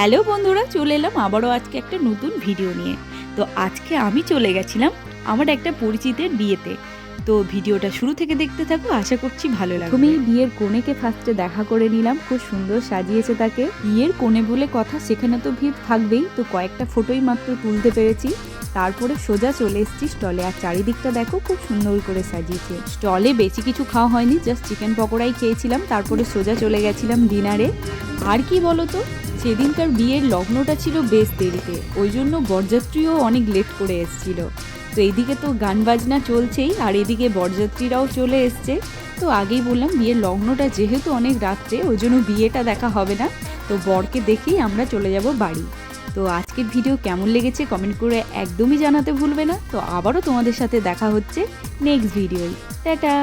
Hello বন্ধুরা চলে এলাম আবারও আজকে একটা নতুন ভিডিও নিয়ে। তো আজকে আমি চলে গেছিলাম আমার একটা পরিচিতের বিয়েতে। তো ভিডিওটা শুরু থেকে দেখতে থাকো আশা করছি ভালো লাগবে। তুমি বিয়ের কোণেকে ফার্স্টে দেখা করে নিলাম খুব সুন্দর সাজিয়েছে তাকে। বিয়ের কোণে বলে কথা সেখানে তো ভিড় থাকবেই তো কয়েকটা ফটোই মাত্র তুলতে পেরেছি। তারপরে সোজা চলে এসেছি স্টলে আর চারিদিকটা দেখো খুব সুন্দর করে সাজিয়েছে। স্টলে বেশি কিছু খাওয়া হয়নি জাস্ট চিকেন পকোড়াই খেয়েছিলাম তারপরে সোজা চলে গেছিলাম ডিনারে আর কি বলো তো? সেদিনকার বিয়ের লগ্নটা ছিল বেশ দেরিতে, ওই জন্য বরযাত্রীও অনেক লেট করে এসেছিল। তো এইদিকে তো গান বাজনা চলছেই, আর এদিকে বরযাত্রীরাও চলে এসছে। তো আগেই বললাম বিয়ের লগ্নটা যেহেতু অনেক রাত্রে, ওই জন্য বিয়েটা দেখা হবে না। তো বরকে দেখেই আমরা চলে যাব বাড়ি। তো আজকের ভিডিও কেমন লেগেছে কমেন্ট করে একদমই জানাতে ভুলবে না। তো আবারও তোমাদের সাথে দেখা হচ্ছে নেক্সট ভিডিওই টাটা!